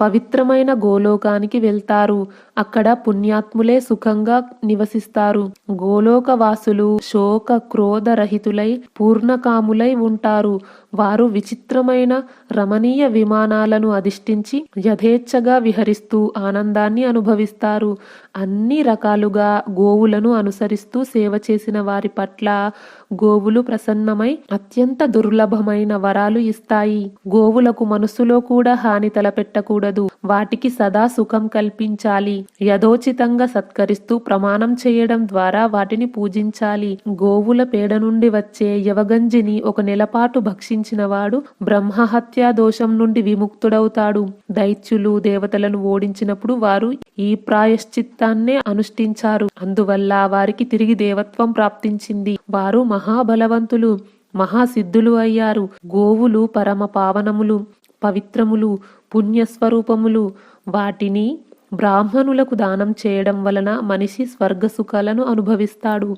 పవిత్రమైన గోలోకానికి వెళ్తారు. అక్కడ పుణ్యాత్ములే సుఖంగా నివసిస్తారు. గోలోకవాసులు శోక క్రోధ రహితులై పూర్ణకాములై ఉంటారు. వారు విచిత్రమైన రమణీయ విమానాలను అధిష్ఠించి యథేచ్ఛగా విహరిస్తూ ఆనందాన్ని అనుభవిస్తారు. అన్ని రకాలుగా గోవులను అనుసరిస్తూ సేవ చేసిన వారి పట్ల గోవులు ప్రసన్నమై అత్యంత దుర్లభమైన వరాలు ఇస్తాయి. గోవులకు మనసులో కూడా హాని తలపెట్టకూడదు వాటికి సదా సుఖం కల్పించాలి. యథోచితంగా సత్కరిస్తూ ప్రమాణం చేయడం ద్వారా వాటిని పూజించాలి. గోవుల పేడ నుండి వచ్చే యవగంజిని ఒక నెలపాటు భక్షించినవాడు బ్రహ్మహత్యా దోషం నుండి విముక్తుడవుతాడు. దైత్యులు దేవతలను ఓడించినప్పుడు వారు ఈ ప్రాయశ్చిత్తాన్నే అనుష్ఠించారు. అందువల్ల వారికి తిరిగి దేవత్వం ప్రాప్తించింది. వారు మహాబలవంతులు మహాసిద్ధులు అయ్యారు. గోవులు పరమ పావనములు. పవిత్రములు పుణ్యస్వరూపములు వాటిని బ్రాహ్మణులకు దానం చేయడం వలన మనిషి స్వర్గ సుఖాలను అనుభవిస్తాడు.